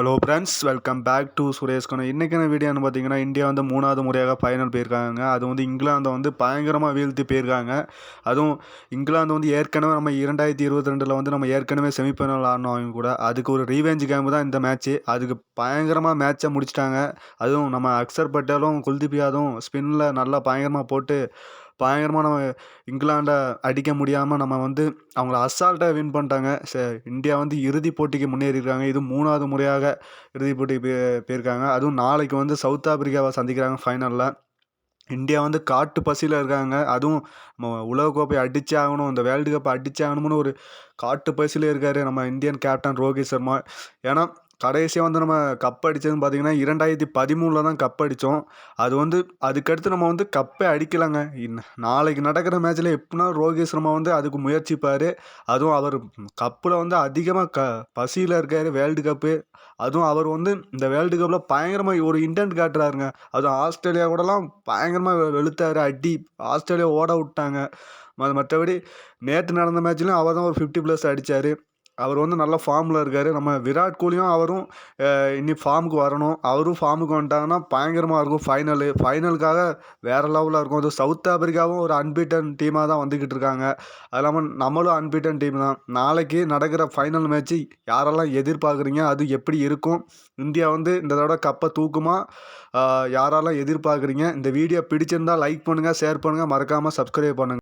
Hello friends welcome back to Suresh Kannu இன்றைக்கான வீடியோன்னு பார்த்தீங்கன்னா இந்தியா வந்து மூணாவது முறையாக ஃபைனல் போயிருக்காங்க. அது வந்து இங்கிலாந்தை வந்து பயங்கரமாக வீழ்த்தி போயிருக்காங்க. அதுவும் இங்கிலாந்து வந்து ஏற்கனவே நம்ம இரண்டாயிரத்தி இருபத்தி ரெண்டில் வந்து நம்ம ஏற்கனவே செமிஃபைனல் ஆடினோம் அவங்க கூட அதுக்கு ஒரு ரீவெஞ்ச் கேம் தான் இந்த மேட்ச்சு அதுக்கு பயங்கரமாக மேட்ச்சை முடிச்சிட்டாங்க. அதுவும் நம்ம அக்சர் பட்டேலும் குல்தீப் யாதும் ஸ்பின்னில் நல்லா பயங்கரமாக போட்டு பயங்கரமாக நம்ம இங்கிலாண்டை அடிக்க முடியாமல் நம்ம வந்து அவங்கள அசால்ட்டாக வின் பண்ணிட்டாங்க. ச இந்தியா வந்து இறுதிப் போட்டிக்கு முன்னேறியிருக்காங்க. இது மூணாவது முறையாக இறுதிப் போட்டிக்கு போய் போயிருக்காங்க. அதுவும் நாளைக்கு வந்து சவுத் ஆப்பிரிக்காவை சந்திக்கிறாங்க ஃபைனலில் இந்தியா வந்து காட்டு பசியில் இருக்காங்க. அதுவும் நம்ம உலகக்கோப்பை அடிச்சே ஆகணும். இந்த வேர்ல்டு கப் அடிச்சே ஆகணும்னு ஒரு காட்டு பசியில் இருக்கார் நம்ம இந்தியன் கேப்டன் ரோஹித் சர்மா. ஏன்னா கடைசியாக வந்து நம்ம கப் அடித்ததுன்னு பார்த்தீங்கன்னா இரண்டாயிரத்தி பதிமூணில் தான் கப் அடித்தோம் அது வந்து அதுக்கடுத்து நம்ம வந்து கப்பே அடிக்கலாங்க. நாளைக்கு நடக்கிற மேட்ச்சில் எப்படின்னா ரோஹித் சர்மா வந்து அதுக்கு முயற்சிப்பார். அதுவும் அவர் கப்பில் வந்து அதிகமாக க பசியில் இருக்கார் வேர்ல்டு கப்பு. அதுவும் அவர் வந்து இந்த வேர்ல்டு கப்பில் பயங்கரமாக ஒரு இன்டென்ட் காட்டுறாருங்க. அதுவும் ஆஸ்திரேலியா கூடலாம் பயங்கரமாக வெளுத்தார் அடி ஆஸ்திரேலியா ஓட விட்டாங்க. மற்றபடி நேற்று நடந்த மேட்ச்லையும் அவர் தான் ஒரு ஃபிஃப்டி ப்ளஸ் அடித்தார் அவர் வந்து நல்ல ஃபார்மில் இருக்கார். நம்ம விராட் கோலியும் அவரும் இனி ஃபார்முக்கு வரணும். அவரும் ஃபார்முக்கு வந்துட்டாங்கன்னா பயங்கரமாக இருக்கும் ஃபைனலு ஃபைனலுக்காக வேறு லெவலில் இருக்கும். அது சவுத் ஆப்பிரிக்காவும் ஒரு அன்பீட்டன் டீமாக தான் வந்துக்கிட்டு இருக்காங்க. அது இல்லாமல் நம்மளும் அன்பீட்டன் டீம் தான். நாளைக்கு நடக்கிற ஃபைனல் மேட்ச்சு யாரெல்லாம் எதிர்பார்க்குறீங்க? அது எப்படி இருக்கும்? இந்தியா வந்து இந்த தடவை கப்பை தூக்குமா? யாரெல்லாம் எதிர்பார்க்குறீங்க? இந்த வீடியோ பிடிச்சிருந்தா லைக் பண்ணுங்கள் ஷேர் பண்ணுங்கள் மறக்காமல் சப்ஸ்கிரைப் பண்ணுங்கள்